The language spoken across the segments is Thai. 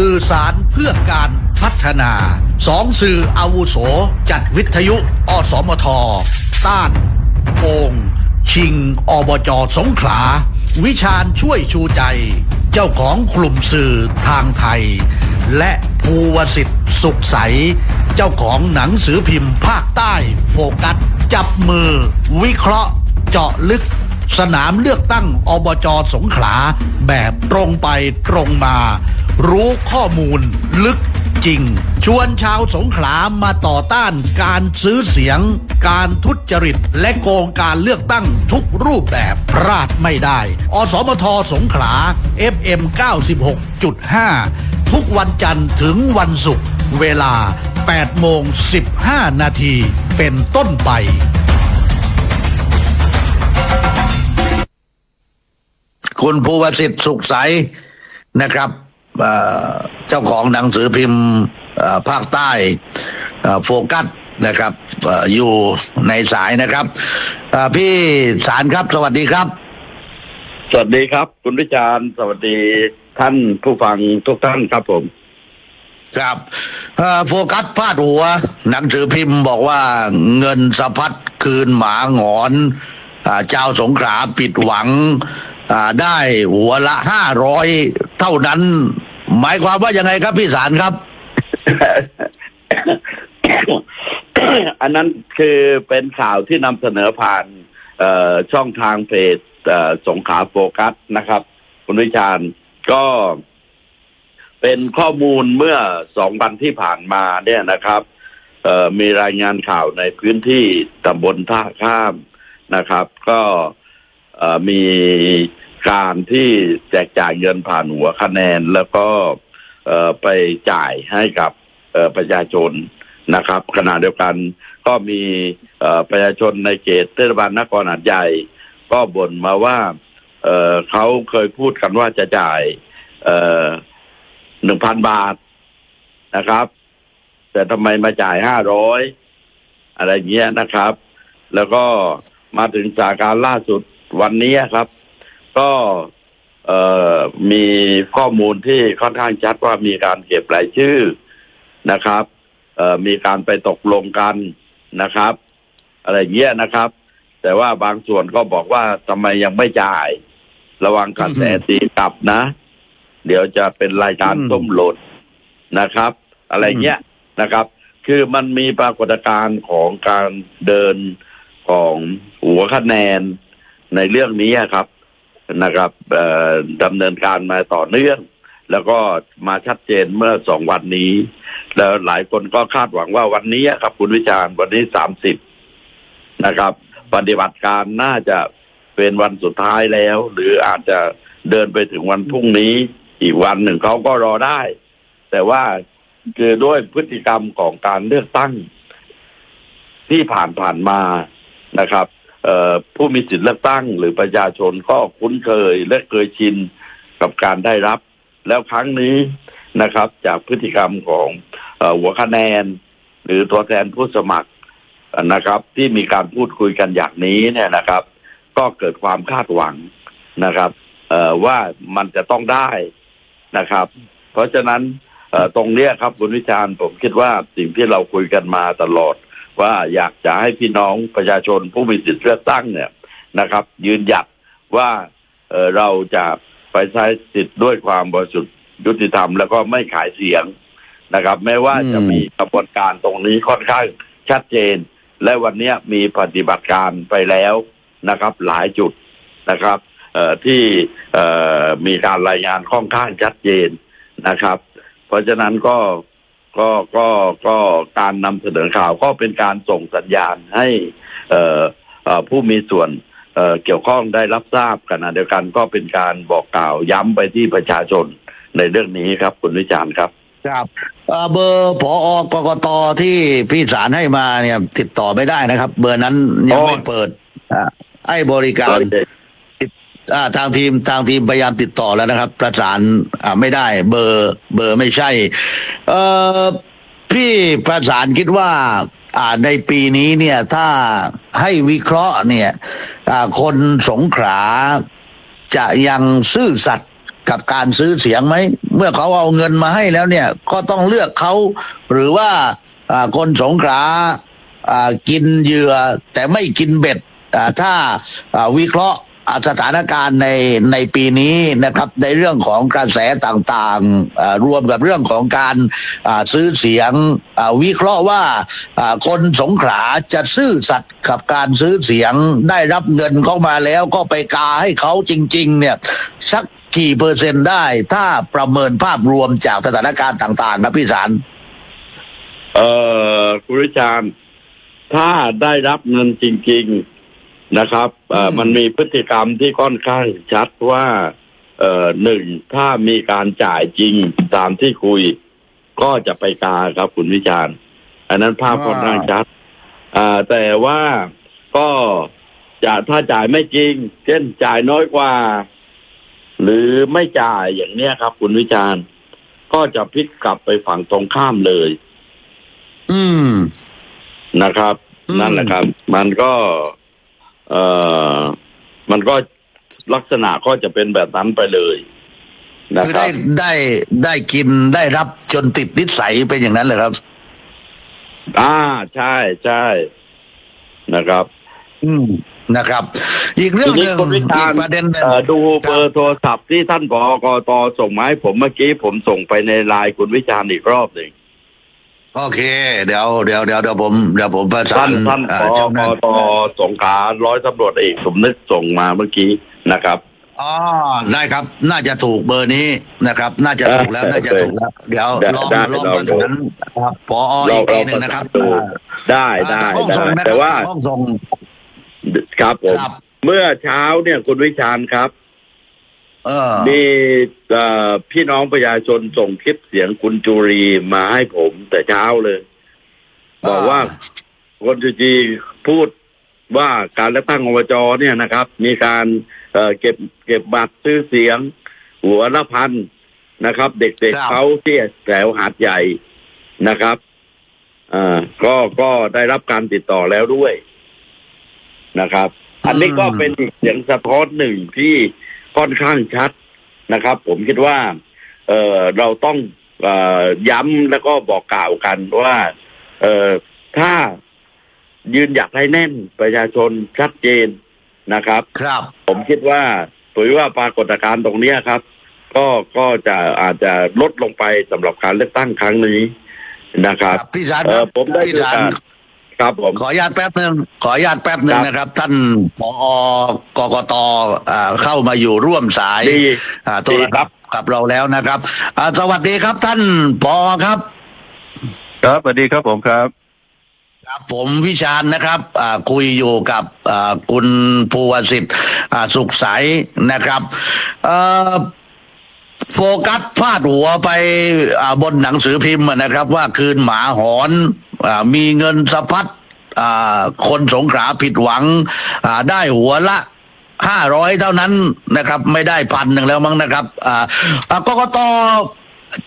สื่อสารเพื่อการพัฒนาสองสื่ออาวุโส จัดวิทยุ อสมท ต้านโกง ชิง อบจสงขลา วิชาญช่วยชูใจ เจ้าของกลุ่มสื่อทางไทย และภูวสิทธิ์สุขใส เจ้าของหนังสือพิมพ์ภาคใต้โฟกัส จับมือ วิเคราะห์ เจาะลึกสนามเลือกตั้งอบจสงขลา แบบตรงไปตรงมา รู้ข้อมูล ลึกจริง ชวนชาวสงขลามาต่อต้านการซื้อเสียง การทุจริต และโกงการเลือกตั้งทุกรูปแบบพลาดไม่ได้ อสมทสงขลา FM 96.5 ทุกวันจันทร์ถึงวันศุกร์เวลา8โมง15 นาทีเป็นต้นไปคุณภูวสิทธิ์สุขใสนะครับ เอ่อเจ้าของหนังสือพิมพ์เอ่อภาคใต้เอ่อโฟกัสนะครับเอ่ออยู่ในสายนะครับเอ่อพี่สารครับสวัสดีครับ สวัสดีครับ คุณวิจารณ์สวัสดีท่านผู้ฟังทุกท่านครับผม ครับเอ่อโฟกัสพาดหัว หนังสือพิมพ์บอกว่าเงินสะพัดคืนหมาหงอนอาเจ้าสงขลาปิดหวังอ่าได้หัวละห้าร้อยเท่านั้น หมายความว่ายังไงครับพี่สารครับ อันนั้นคือเป็นข่าวที่นำเสนอผ่านช่องทางเพจสงขาโฟกัสนะครับ คุณวิชาญก็เป็นข้อมูลเมื่อสองวันที่ผ่านมาเนี่ยนะครับมีรายงานข่าวในพื้นที่ตำบลท่าข้ามนะครับ ก็มี การที่แจกจ่ายเงินผ่านหัวคะแนนแล้วก็ไปจ่ายให้กับประชาชนนะครับ ขณะเดียวกันก็มีประชาชนในเขตเทศบาลนครหาดใหญ่ ก็บ่นมาว่าเขาเคยพูดกันว่าจะจ่ายหนึ่งพันบาทนะครับ แต่ทำไมมาจ่ายห้าร้อยอะไรเงี้ยนะครับ แล้วก็มาถึงสาการล่าสุดวันนี้ครับ ก็เอ่อมีข้อมูลที่ค่อนข้างชัดว่ามีการเก็บรายชื่อนะครับ เอ่อมีการไปตกลงกันนะครับ อะไรเงี้ยนะครับ แต่ว่าบางส่วนก็บอกว่าทำไมยังไม่จ่าย ระวังกระแสตีกลับนะ เดี๋ยวจะเป็นรายการต้มหลดนะครับ อะไรเงี้ยนะครับ คือมันมีปรากฏการณ์ของการเดินของหัวคะแนนในเรื่องนี้ครับ นะครับดำเนินการมาต่อเนื่อง แล้วก็มาชัดเจนเมื่อสองวันนี้ แล้วหลายคนก็คาดหวังว่าวันนี้ครับ คุณวิจารณ์วันนี้สามสิบนะครับ ปฏิบัติการน่าจะเป็นวันสุดท้ายแล้ว หรืออาจจะเดินไปถึงวันพรุ่งนี้ อีกวันหนึ่งเขาก็รอได้ แต่ว่าคือด้วยพฤติกรรมของการเลือกตั้งที่ผ่านผ่านมานะครับ ผู้มีสิทธิเลือกตั้ง หรือประชาชนก็คุ้นเคยและเคยชินกับการได้รับ แล้วครั้งนี้นะครับ จากพฤติกรรมของอหัวคะแนน หรือตัวแทนผู้สมัครนะครับ ที่มีการพูดคุยกันอย่างนี้เนี่ยนะครับ ก็เกิดความคาดหวังนะครับว่ามันจะต้องได้นะครับ เพราะฉะนั้นตรงเนี้ยครับคุณวิชาญผมคิดว่าสิ่งที่เราคุยกันมาตลอด ว่าอยากจะให้พี่น้องประชาชนผู้มีสิทธิเลือกตั้งเนี่ยนะครับ ยืนหยัดว่าเเราจะไปใช้สิทธิ์ด้วยความบริสุทธิ์ยุติธรรมแล้วก็ไม่ขายเสียงนะครับ แม้ว่าจะมีกระบวนการตรงนี้ค่อนข้างชัดเจน และวันนี้มีปฏิบัติการไปแล้วนะครับ หลายจุดนะครับที่มีการรายงานค่อนข้างชัดเจนนะครับ เพราะฉะนั้นก็ ก็ก็ก็การนำเสนอข่าวก็เป็นการส่งสัญญาณให้เอ่อเอ่อผู้มีส่วนเอ่อเกี่ยวข้องได้รับทราบขณะเดียวกันก็เป็นการบอกกล่าวย้ำไปที่ประชาชนในเรื่องนี้ครับ คุณวิจารณ์ครับครับเอ่อเบอร์ผอกกตที่พี่สารให้มาเนี่ย ติดต่อไม่ได้นะครับ เบอร์นั้นยังโอ้ไม่เปิดอ่าให้บริการ อ่าทางทีมทางทีมพยายามติดต่อแล้วนะครับ ประสานอ่าไม่ได้ เบอร์เบอร์ไม่ใช่ เอ่อพี่ประสานคิดว่า อ่าในปีนี้เนี่ยถ้าให้วิเคราะห์เนี่ยอ่าคนสงขลาจะยังซื่อสัตย์กับการซื้อเสียงไหม เมื่อเขาเอาเงินมาให้แล้วเนี่ย ก็ต้องเลือกเขา หรือว่าคนสงขาอ่ากินเหยื่อแต่ไม่กินเบ็ดถ้าวิเคราะห์ สถานการณ์ในในปีนี้นะครับในเรื่องของกระแสต่างๆ รวมกับเรื่องของการซื้อเสียงวิเคราะห์ว่าอ่าคนสงขลาจะซื่อสัตย์กับการซื้อเสียงได้รับเงินเข้ามาแล้วก็ไปกาให้เขาจริง ๆ เนี่ยสักกี่เปอร์เซ็นต์ได้ถ้าประเมินภาพรวมจากสถานการณ์ต่างๆ ครับพี่สารเอ่อคุณริชานถ้าได้รับเงินจริง ๆ นะครับเอ่ออืมมันมีพฤติกรรมที่ค่อนข้างชัดว่าเอ่อหนึ่งถ้ามีการจ่ายจริงตามที่คุย ก็จะไปกาครับคุณวิจารณ์อันนั้นภาพค่อนข้างชัดอ่าแต่ว่าก็จะถ้าจ่ายไม่จริง เช่นจ่ายน้อยกว่า หรือไม่จ่ายอย่างเนี้ยครับ คุณวิจารณ์ ก็จะพลิกกลับไปฝั่งตรงข้ามเลย อืมนะครับอืมนั่นแหละครับ มันก็ เอ่อมันก็ลักษณะก็จะเป็นแบบนั้นไปเลยนะคือครัได้บ ได้ได้กินได้รับจนติดนิสัยเป็นอย่างนั้นเลยครับ อ่าใช่ใช่นะครับอืมนะครับ อีกเรื่ทีองหนี้นึ่งคุณวิอีจารกณ์ประเด็นหนึ่ง เอ่อดูเบอร์โทรศัพท์ที่ท่านผอกตส่งมาให้ผมเมื่อกี้ผมส่งไปในไลน์คุณวิจารณ์อีกรอบหนึ่ง โอเค เดี๋ยวเดี๋ยวเดี๋ยวเดี๋ยวผมเดี๋ยวผมประสาท่านนท่านเอ่ผออเจ้ากหน้าตสงขลาร้อยตำรวจเอกสมนึกส่งมาเมื่อกี้นะครับ อ๋อได้ครับ น่าจะถูกเบอร์นี้นะครับ น่าจะถูกแล้วเออน่าจะถูกแล้ว เดี๋ยวได้ลองได้ลองลองประดูสานครับพออีกทีหนึ่งนะครับเราเราได้ได้ทางห้องได้ส่งนะคแต่รับว่าทางห้องส่ง ครับผม ครับ เมื่อเช้าเนี่ยคุณวิชาญครับ เออมีเอ่อพี่น้องประชาชนส่งคลิปเสียงคุณจุรีมาให้ผมแต่เช้าเลย บอกว่าคนจุจีพูดว่าการเลือกตั้งอบจเนี่ยนะครับ มีการเอ่อเก็บเก็บบัตรซื้อเสียง หัวละพันนะครับ เด็กครัๆบเขาที่แถวหาดใหญ่นะครับอ่าก็ก็ได้รับการติดต่อแล้วด้วยนะครับ อันนี้ก็เป็นอีกเสียงสะท้อนหนึ่งที่ ค่อนข้างชัดนะครับ ผมคิดว่า เออเราต้องเออย้ำแล้วก็บอกกล่าวกันว่า เออถ้ายืนหยัดให้แน่นประชาชนชัดเจนนะครับ ครับ ผมคิดว่าถือว่าปรากฏการณ์ตรงเนี้ยครับ ก็ก็จะอาจจะลดลงไปสำหรับการเลือกตั้งครั้งนี้นะครับ พี่สารเออผมได้พี่ดูสารการ ครับผม ขออนุญาตแป๊บหนึ่งขออนุญาตแป๊บหนึ่งครับนะครับ ท่านผอกกตอ่าเข้ามาอยู่ร่วมสายดีอ่าโทดีรครับกับเราแล้วนะครับอ่าสวัสดีครับท่านผอครับ ครับสวัสดีครับผมครับ ครับผมวิชาญนะครับอ่าคุยอยู่กับอ่าคุณภูวสิทธิ์อ่าสุขใสนะครับเอ่อ โฟกัสพาดหัวไปบนหนังสือพิมพ์นะครับ ว่าคืนหมาหอนอมีเงินสะพัดคนสงขาผิดหวังได้หัวละห้าร้อยเท่านั้นนะครับ ไม่ได้พันหนึ่งแล้วมั้งนะครับกกต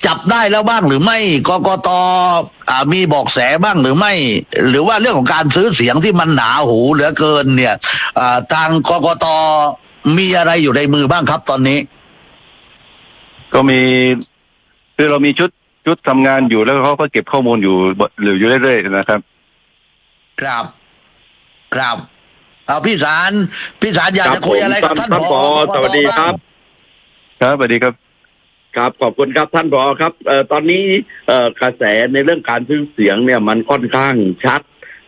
จับได้แล้วบ้างหรือไม่กกตมีบอกแสบ้างหรือไม่ หรือว่าเรื่องของการซื้อเสียงที่มันหนาหูเหลือเกินเนี่ยทางกกตมีอะไรอยู่ในมือบ้างครับตอนนี้ ก็มีคือเรามีชุดชุดทำงานอยู่แล้วเขาก็เก็บข้อมูลอยู่หรืออยู่เรื่อยๆนะครับ ครับ ครับเอาพี่สารพี่สารอยากครัจะบคุยอะไรกับผมท่านท่านผอผอสวัสดีครับ ครับสวัสดีครับ ครับขอบคุณครับท่านผอครับเอ่อตอนนี้เอ่อกระแสในเรื่องการซื้อเสียงเนี่ยมันค่อนข้างชัด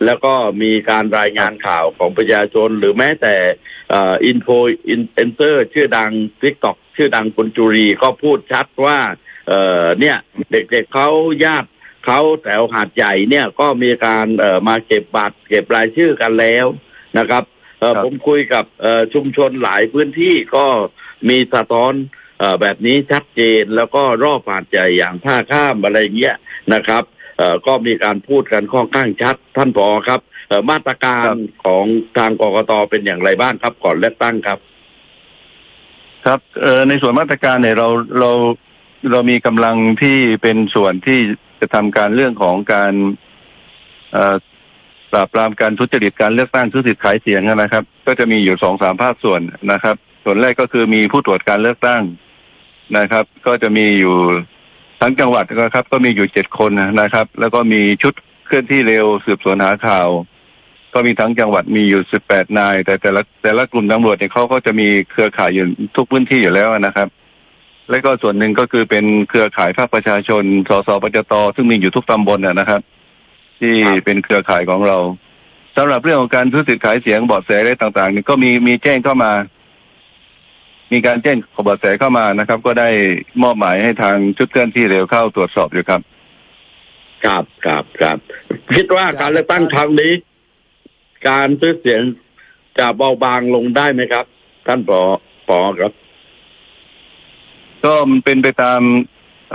แล้วก็มีการรายงานข่าวของประชาชน หรือแม้แต่เอ่อินโฟอินเอนเตอร์ ชื่อดังทิกตอกชื่อดังคุณจุรีก็พูดชัดว่าเอ่อเนี่ยเด็กๆเขาญาติเขาแถวหาดใหญ่เนี่ยก็มีการเอ่อมาเก็บบัตรเก็บรายชื่อกันแล้วนะครับเอ่อครับผมคุยกับเอ่อชุมชนหลายพื้นที่ก็มีสะท้อนเอ่อแบบนี้ชัดเจนแล้วก็รอบหาดใหญ่อย่างท่าข้ามอะไรเงี้ยนะครับเอ่อ ก็มีการพูดกันค่อนข้างชัด ท่านผอครับมาตรการของทางกรกตเป็นอย่างไรบ้างครับ ก่อนเลือกตั้งครับ ครับในส่วนมาตรการเนี่ยเราเราเรามีกำลังที่เป็นส่วนที่จะทำการเรื่องของการปราบปรามการทุจริตการเลือกตั้งทุจริตขายเสียงนะครับ ก็จะมีอยู่สองสามภาคส่วนนะครับ ส่วนแรกก็คือมีผู้ตรวจการเลือกตั้งนะครับ ก็จะมีอยู่ ทั้งจังหวัดนะครับ ก็มีอยู่เจ็ดคนนะครับ แล้วก็มีชุดเคลื่อนที่เร็วสืบสวนหาข่าว ก็มีทั้งจังหวัดมีอยู่สิบแปดนาย แต่แต่ละแต่ละกลุ่มตำรวจเนี่ยเขาก็จะมีเครือข่ายอยู่ทุกพื้นที่อยู่แล้วนะครับ และก็ส่วนหนึ่งก็คือเป็นเครือข่ายภาคประชาชนสสปจตซึ่งมีอยู่ทุกตำบลนะนะครับ ที่เป็นเครือข่ายของเราสำหรับเรื่องของการซื้อสิทธิ์ขายเสียงเบาะแสอะไรต่างๆนี่ก็มีมีแจ้งเข้ามา มีการแจ้งขอเบาะแสเข้ามานะครับ ก็ได้มอบหมายให้ทางชุดเคลื่อนที่เร็วเข้าตรวจสอบอยู่ครับ ครับครับครับ คิดว่าการเลือกตั้งครั้งนี้ การซื้อเสียงจะเบาบางลงได้ไหมครับ ท่านปอปอครับ ก็มันเป็นไปตาม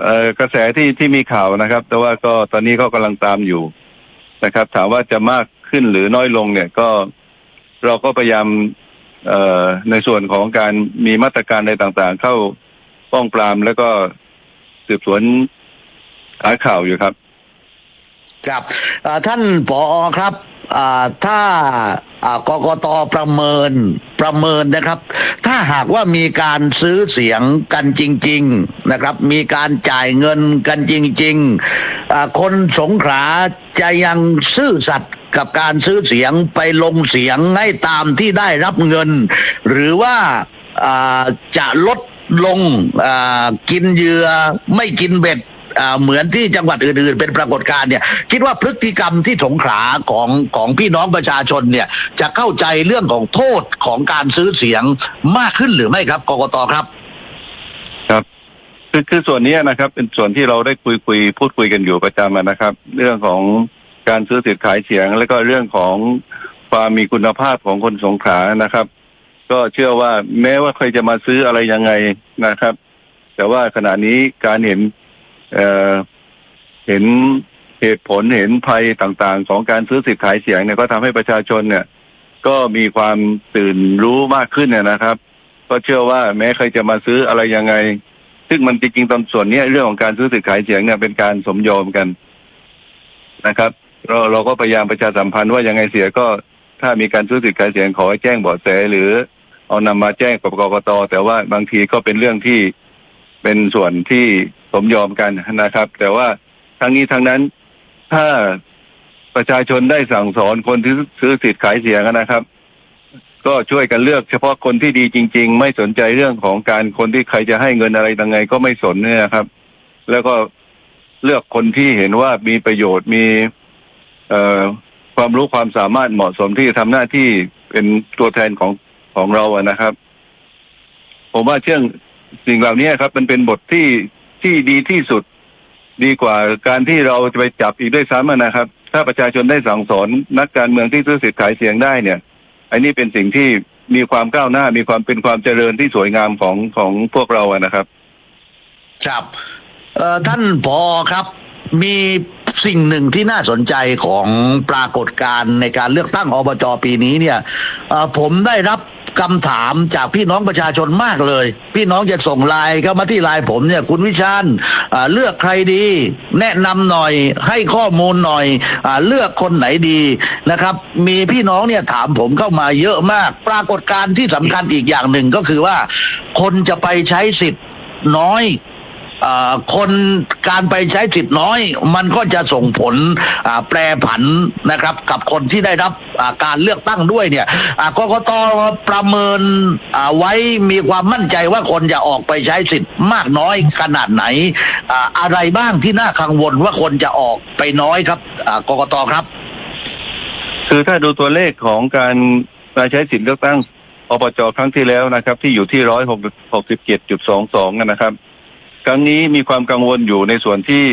เอ่อกระแสที่ที่มีข่าวนะครับ แต่ว่าก็ตอนนี้ก็กำลังตามอยู่นะครับ ถามว่าจะมากขึ้นหรือน้อยลงเนี่ยก็เราก็พยายามเอ่อ ในส่วนของการมีมาตรการใดต่างๆ เข้าป้องปรามแล้วก็สืบสวนหาข่าวอยู่ครับ ครับท่านผอครับอ่าถ้าอ่ากกตประเมินประเมินนะครับ ถ้าหากว่ามีการซื้อเสียงกันจริง ๆนะครับ มีการจ่ายเงินกันจริงๆอ่าคนสงขลาจะยังซื่อสัตย์ กับการซื้อเสียงไปลงเสียงให้ตามที่ได้รับเงิน หรือว่าจะลดลงกินเหยื่อไม่กินเบ็ดเหมือนที่จังหวัดอื่นๆ เป็นปรากฏการณ์เนี่ย คิดว่าพฤติกรรมที่สงขาของของพี่น้องประชาชนเนี่ย จะเข้าใจเรื่องของโทษของการซื้อเสียงมากขึ้นหรือไม่ครับกกตครับ ครับ คือคือส่วนนี้นะครับ เป็นส่วนที่เราได้คุยคุยพูดคุยกันอยู่ประจำนะครับ เรื่องของ การซื้อสิทธิ์ขายเสียง แล้วก็เรื่องของความมีคุณภาพของคนสงขลานะครับ ก็เชื่อว่าแม้ว่าใครจะมาซื้ออะไรยังไงนะครับ แต่ว่าขณะนี้การเห็นเอ่อเห็นเหตุผลเห็นภัยต่างๆ ของการซื้อสิทธิ์ขายเสียงเนี่ยก็ทำให้ประชาชนเนี่ย ก็มีความตื่นรู้มากขึ้นเนี่ยนะครับ ก็เชื่อว่าแม้ใครจะมาซื้ออะไรยังไง ซึ่งมันจริงๆตอนส่วนนี้เรื่องของการซื้อสิทธิ์ขายเสียงเนี่ยเป็นการสมยอมกันนะครับ เราเราก็พยายามประชาสัมพันธ์ว่ายังไงเสียก็ถ้ามีการซื้อสิทธิ์ขายเสียงขอให้แจ้งเบาะแสหรือ เอานำมาแจ้งกับกรกตแต่ว่าบางทีก็เป็นเรื่องที่เป็นส่วนที่สมยอมกันนะครับ แต่ว่าทั้งนี้ทั้งนั้นถ้าประชาชนได้สั่งสอนคนที่ซื้อสิทธิ์ขายเสียงนะครับ ก็ช่วยกันเลือกเฉพาะคนที่ดีจริง ๆ ไม่สนใจเรื่องของการคนที่ใครจะให้เงินอะไรยังไง ก็ไม่สนเนี่ยครับ แล้วก็เลือกคนที่เห็นว่ามีประโยชน์มี ความรู้ความสามารถเหมาะสมที่จะทำหน้าที่เป็นตัวแทนของของเราอะนะครับ ผมว่าเชื่องสิ่งเหล่านี้ครับ มันเป็นบทที่ที่ดีที่สุด ดีกว่าการที่เราจะไปจับอีกด้วยซ้ำนะครับ ถ้าประชาชนได้สั่งสอนนักการเมืองที่ซื้อสิทธิ์ขายเสียงได้เนี่ยอันนี้เป็นสิ่งที่มีความก้าวหน้ามีความเป็นความเจริญที่สวยงามของของพวกเราอะนะครับ ครับเอ่อท่านผอครับ มี สิ่งหนึ่งที่น่าสนใจของปรากฏการณ์ในการเลือกตั้งอบจปีนี้เนี่ยผมได้รับคำถามจากพี่น้องประชาชนมากเลย พี่น้องจะส่งไลน์เข้ามาที่ไลน์ผมเนี่ยคุณวิชาญเลือกใครดี แนะนำหน่อยให้ข้อมูลหน่อยอเลือกคนไหนดีนะครับ มีพี่น้องเนี่ยถามผมเข้ามาเยอะมาก ปรากฏการณ์ที่สำคัญอีกอย่างหนึ่งก็คือว่า คนจะไปใช้สิทธิ์น้อย คนการไปใช้สิทธิ์น้อย มันก็จะส่งผลแปรผันนะครับ กับคนที่ได้รับการเลือกตั้งด้วยเนี่ยกกตประเมินไว้มีความมั่นใจว่าคนจะออกไปใช้สิทธิ์มากน้อยขนาดไหนอ่าอะไรบ้างที่น่ากังวลว่าคนจะออกไปน้อยครับกกตครับ คือถ้าดูตัวเลขของการมาใช้สิทธิ์เลือกตั้งอบจครั้งที่แล้วนะครับ ที่อยู่ที่ร้อยหกสิบเจ็ดจุดสองสองนะครับ ครั้งนี้มีความกังวลอยู่ในส่วนที่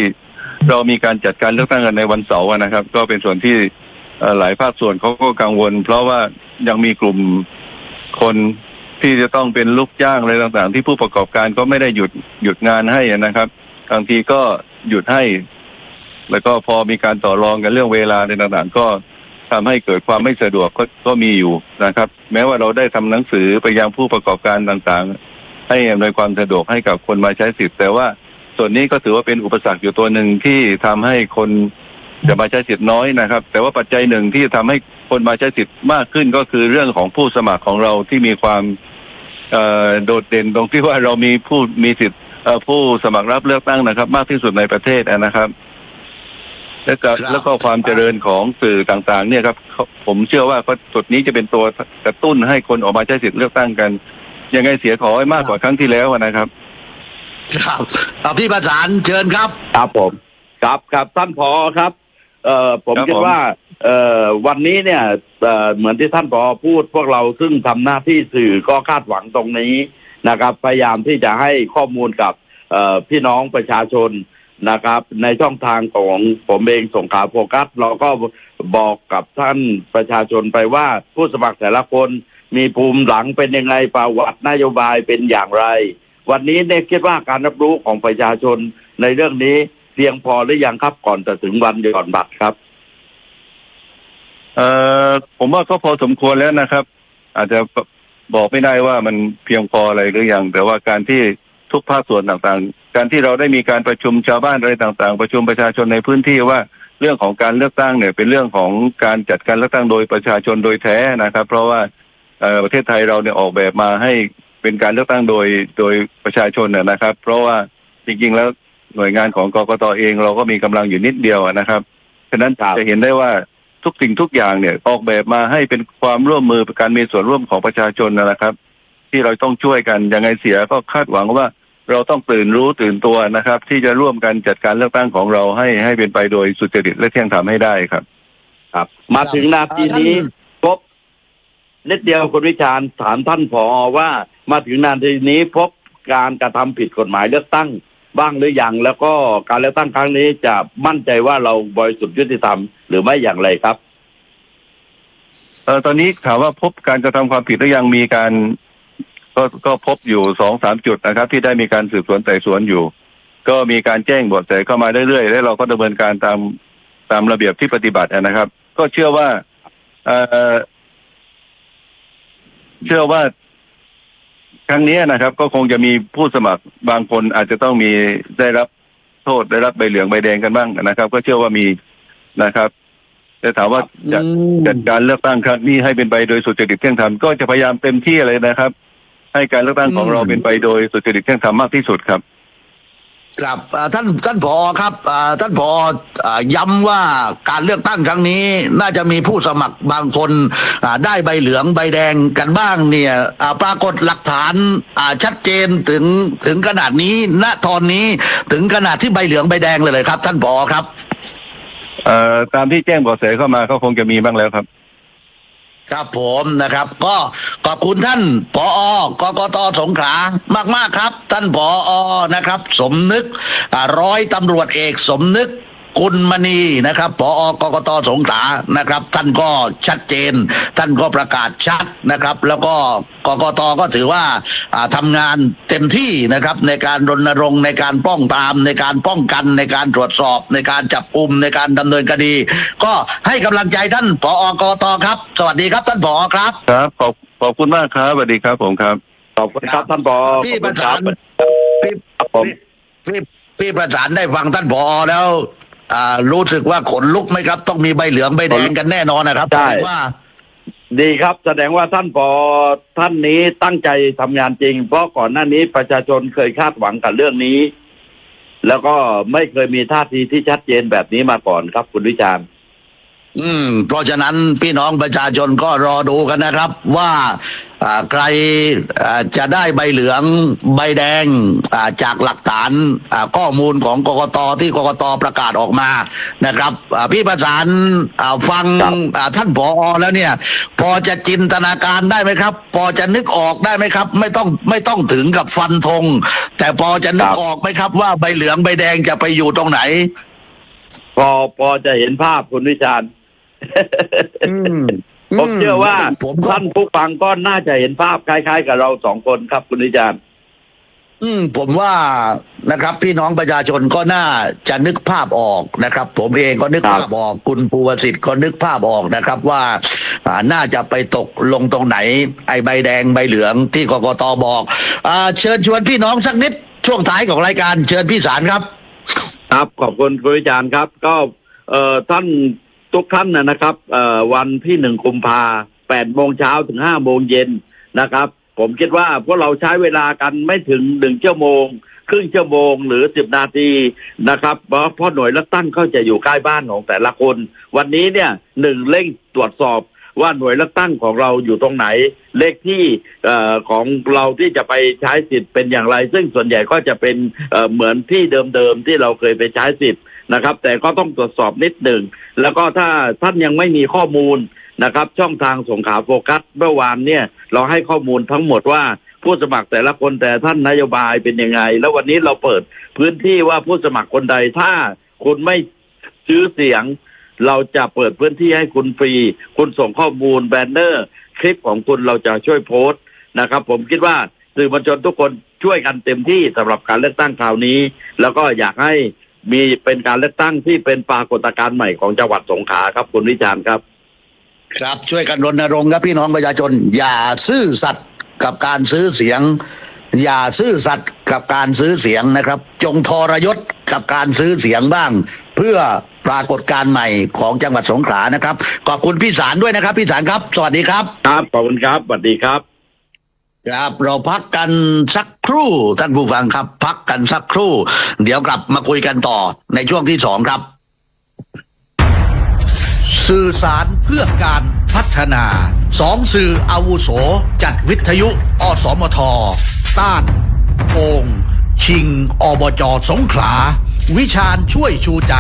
เรามีการจัดการเลือกตั้งกันในวันเสาร์นะครับ ก็เป็นส่วนที่หลายภาคส่วนเขาก็กังวล เพราะว่ายังมีกลุ่มคนที่จะต้องเป็นลูกจ้างอะไรต่างๆ ที่ผู้ประกอบการก็ไม่ได้หยุดหยุดงานให้นะครับบางทีก็หยุดให้ แล้วก็พอมีการต่อรองกันเรื่องเวลาในต่างๆ ก็ทำให้เกิดความไม่สะดวกก็ก็มีอยู่นะครับ แม้ว่าเราได้ทำหนังสือไปยังผู้ประกอบการต่างๆ ให้อำนวยความสะดวกให้กับคนมาใช้สิทธิ์ แต่ว่าส่วนนี้ก็ถือว่าเป็นอุปสรรคอยู่ตัวหนึ่งที่ทำให้คนจะมาใช้สิทธิ์น้อยนะครับ แต่ว่าปัจจัยหนึ่งที่ทำให้คนมาใช้สิทธิ์มากขึ้นก็คือเรื่องของผู้สมัครของเราที่มีความเอ่อโดดเด่นตรงที่ว่าเรามีผู้มีสิทธิ์เอ่อผู้สมัครรับเลือกตั้งนะครับ มากที่สุดในประเทศนะครับ แล้วก็ครับแล้วก็ความเจริญของสื่อต่าง ๆ เนี่ยครับเขาผมเชื่อว่าก็จุดนี้จะเป็นตัวกระตุ้นให้คนออกมาใช้สิทธิ์เลือกตั้งกัน ยังไงเสียขอให้มากกว่าครั้งที่แล้วนะครับ ครับอะพี่ประสานเชิญครับ ครับผม ครับครับท่านผอครับ เอ่อผมครับคิดผม ว่า เอ่อวันนี้เนี่ยเอ่อเหมือนที่ท่านผอพูดพวกเราซึ่งทำหน้าที่สื่อก็คาดหวังตรงนี้นะครับ พยายามที่จะให้ข้อมูลกับเอ่อพี่น้องประชาชนนะครับ ในช่องทางของผมเองส่งข่าวโฟกัส เราก็บอกกับท่านประชาชนไปว่าผู้สมัครแต่ละคน มีภูมิหลังเป็นยังไงประวัตินโยบายเป็นอย่างไร วันนี้เนี่ยคิดว่าการรับรู้ของประชาชนในเรื่องนี้เพียงพอหรือยังครับก่อนจะถึงวันหย่อนบัตรครับ เอ่อผมว่าก็พอสมควรแล้วนะครับ อาจจะบอกไม่ได้ว่ามันเพียงพออะไรหรือยัง แต่ว่าการที่ทุกภาคส่วนต่างๆ การที่เราได้มีการประชุมชาวบ้านอะไรต่างๆ ประชุมประชาชนในพื้นที่ว่าเรื่องของการเลือกตั้งเนี่ยเป็นเรื่องของการจัดการเลือกตั้งโดยประชาชนโดยแท้นะครับ เพราะว่า ประเทศไทยเราเนี่ยออกแบบมาให้เป็นการเลือกตั้งโดยโดยประชาชนนะนะครับ เพราะว่าจริงๆแล้วหน่วยงานของกกตเองเราก็มีกำลังอยู่นิดเดียวนะครับฉะนั้นครับจะเห็นได้ว่าทุกสิ่งทุกอย่างเนี่ยออกแบบมาให้เป็นความร่วมมือการมีส่วนร่วมของประชาชนนะครับ ที่เราต้องช่วยกันยังไงเสียก็คาดหวังว่าเราต้องตื่นรู้ตื่นตัวนะครับ ที่จะร่วมกันจัดการเลือกตั้งของเราให้ให้เป็นไปโดยสุจริตและเที่ยงธรรมให้ได้ครับ ครับ มาถึงนาทีนี้ นิดเดียวคุณวิชาญถามท่านผอว่า มาถึงนานทีนี้พบการกระทำผิดกฎหมายเลือกตั้งบ้างหรือยังแล้วก็การเลือกตั้งครั้งนี้จะมั่นใจว่าเราบริสุทธิ์ยุติธรรมหรือไม่อย่างไรครับเออตอนนี้ถามว่าพบการกระทำความผิดหรือยังมีการ ก็ก็พบอยู่สองสามจุดนะครับ ที่ได้มีการสืบสวนไต่สวนอยู่ ก็มีการแจ้งเบทแสเข้ามาเรื่อยๆและเราก็ดำเนินการตามตามระเบียบที่ปฏิบัตินะครับ ก็เชื่อว่าเออ เชื่อว่า ครั้งนี้นะครับ ก็คงจะมีผู้สมัครบางคนอาจจะต้องมีได้รับโทษได้รับใบเหลืองใบแดงกันบ้างนะครับ ก็เชื่อว่ามีนะครับ แต่ถามว่าจะจัดการเลือกตั้งครั้งนี้ให้เป็นไปโดยสุจริตเที่ยงธรรมก็จะพยายามเต็มที่เลยนะครับ ให้การเลือกตั้งของอืมเราเป็นไปโดยสุจริตเที่ยงธรรมมากที่สุดครับ ครับท่านท่านผอครับท่านผอย้ำว่าการเลือกตั้งครั้งนี้ น่าจะมีผู้สมัครบางคนได้ใบเหลืองใบแดงกันบ้างเนี่ยปรากฏหลักฐานชัดเจนถึงถึงขนาดนี้ณตอนนี้ถึงขนาดที่ใบเหลืองใบแดงเลยเลยครับ ท่านผอครับ เอ่อตามที่แจ้งเบาะแสเข้ามาก็คงจะมีบ้างแล้วครับ ครับผมนะครับ ก็ขอบคุณท่านผอกกตสงขลามากๆครับ ท่านผอนะครับ สมนึกร้อยตำรวจเอกสมนึก กุลมณีนะครับผอกกตสงขลานะครับ ท่านก็ชัดเจน ท่านก็ประกาศชัดนะครับ แล้วก็กกตก็ถือว่าอ่าทำงานเต็มที่นะครับ ในการรณรงค์ในการป้องปราม ในการป้องกันในการตรวจสอบ ในการจับกลุ่มในการดำเนินคดี ก็ให้กำลังใจท่านผอกกตครับ สวัสดีครับท่านผอครับครับขอบขอบคุณมากครับสวัสดีครับผมครับขอบคุณครับท่านผอพี่ขอบคุณคประรัสาบนพี่ครับผมพี่พี่ประสานได้ฟังท่านผอแล้ว อ่ารู้สึกว่าขนลุกไหมครับ ต้องมีใบเหลืองใบแดงกันแน่นอนนะครับใช่แสดงว่า ดีครับ แสดงว่าท่านผอท่านนี้ตั้งใจทำงานจริง เพราะก่อนหน้านี้ประชาชนเคยคาดหวังกับเรื่องนี้ แล้วก็ไม่เคยมีท่าทีที่ชัดเจนแบบนี้มาก่อนครับ คุณวิจารณ์ อืม เพราะฉะนั้นพี่น้องประชาชนก็รอดูกันนะครับ ว่าใครจะได้ใบเหลืองใบแดงจากหลักฐานข้อมูลของกกตที่กกตประกาศออกมานะครับพี่ประสานฟังท่านผอแล้วเนี่ย พอจะจินตนาการได้ไหมครับ พอจะนึกออกได้ไหมครับ ไม่ต้องไม่ต้องถึงกับฟันธงแต่พอจะนึกออกไหมครับ ว่าใบเหลืองใบแดงจะไปอยู่ตรงไหน พอพอจะเห็นภาพคุณวิจาร์ ผมเชื่อว่าผมก็ท่านผู้ฟังก็น่าจะเห็นภาพคล้าย ๆ กับเราสองคนครับคุณวิจารณ์อืมผมว่านะครับ พี่น้องประชาชนก็น่าจะนึกภาพออกนะครับ ผมเองก็นึกครับภาพออกคุณภูวสิทธิ์ก็นึกภาพออกนะครับว่าอ่าน่าจะไปตกลงตรงไหน ไอ้ใบแดงใบเหลืองที่กกตบอกอ่าเชิญชวนพี่น้องสักนิดช่วงท้ายของรายการเชิญพี่สารครับ ครับขอบคุณคุณวิจารณ์ครับ ก็เอ่อท่าน ทุกท่านนะนะครับวันที่หนึ่งกุมภาแปดโมงเช้าถึงห้าโมงเย็นนะครับ ผมคิดว่าพวกเราใช้เวลากันไม่ถึงหนึ่งชั่วโมง ครึ่งชั่วโมงหรือสิบนาทีนะครับ เพราะพราะหน่วยเลือกตั้งเขาจะอยู่ใกล้บ้านของแต่ละคน วันนี้เนี่ยหนึ่งเร่งตรวจสอบว่าหน่วยเลือกตั้งของเราอยู่ตรงไหน เลขที่ของเราที่จะไปใช้สิทธิ์เป็นอย่างไร ซึ่งส่วนใหญ่ก็จะเป็นเหมือนที่เดิมๆที่เราเคยไปใช้สิทธิ์ นะครับ แต่ก็ต้องตรวจสอบนิดหนึ่ง แล้วก็ถ้าท่านยังไม่มีข้อมูลนะครับ ช่องทางสงขลาโฟกัสเมื่อวานเนี่ย เราให้ข้อมูลทั้งหมดว่าผู้สมัครแต่ละคนแต่ท่านนโยบายเป็นยังไง แล้ววันนี้เราเปิดพื้นที่ว่าผู้สมัครคนใดถ้าคุณไม่ซื้อเสียง เราจะเปิดพื้นที่ให้คุณฟรี คุณส่งข้อมูลแบนเนอร์ คลิปของคุณเราจะช่วยโพสต์นะครับ ผมคิดว่าสื่อมวลชนทุกคนช่วยกันเต็มที่สำหรับการเลือกตั้งคราวนี้ แล้วก็อยากให้ มีเป็นการเลือกตั้งที่เป็นปรากฏการณ์ใหม่ของจังหวัดสงขลาครับคุณวิจารณ์ครับ ครับช่วยกันรณรงค์ครับพี่น้องประชาชน อย่าซื่อสัตย์กับการซื้อเสียง อย่าซื่อสัตย์กับการซื้อเสียงนะครับ จงทรยศกับการซื้อเสียงบ้าง เพื่อปรากฏการณ์ใหม่ของจังหวัดสงขลานะครับ ขอบคุณพี่สารด้วยนะครับ พี่สารครับ สวัสดีครับ ครับขอบคุณครับสวัสดีครับ ครับเราพักกันสักครู่ท่านผู้ฟังครับ พักกันสักครู่ เดี๋ยวกลับมาคุยกันต่อในช่วงที่สองครับ สื่อสารเพื่อการพัฒนาสองสื่ออาวุโส จัดวิทยุ อสมท ต้านโกง ชิง อบจสงขลา วิชาญช่วยชูใจ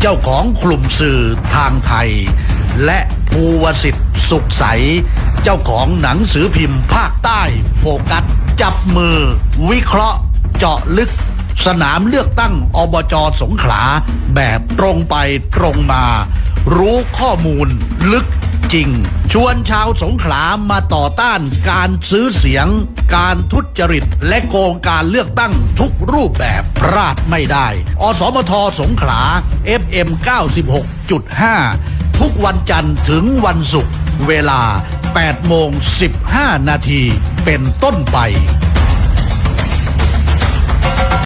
เจ้าของกลุ่มสื่อทางไทย และภูวสิทธิ์สุขใส เจ้าของหนังสือพิมพ์ภาคใต้โฟกัส จับมือ วิเคราะห์ เจาะลึก สนามเลือกตั้งอบจสงขลา แบบตรงไปตรงมา รู้ข้อมูล ลึกจริง ชวนชาวสงขลามาต่อต้านการซื้อเสียง การทุจริต และโกงการเลือกตั้งทุกรูปแบบพลาดไม่ได้ อสมทสงขลา FM 96.5 ทุกวันจันทร์ถึงวันศุกร์เวลา 8โมง15 นาทีเป็นต้นไป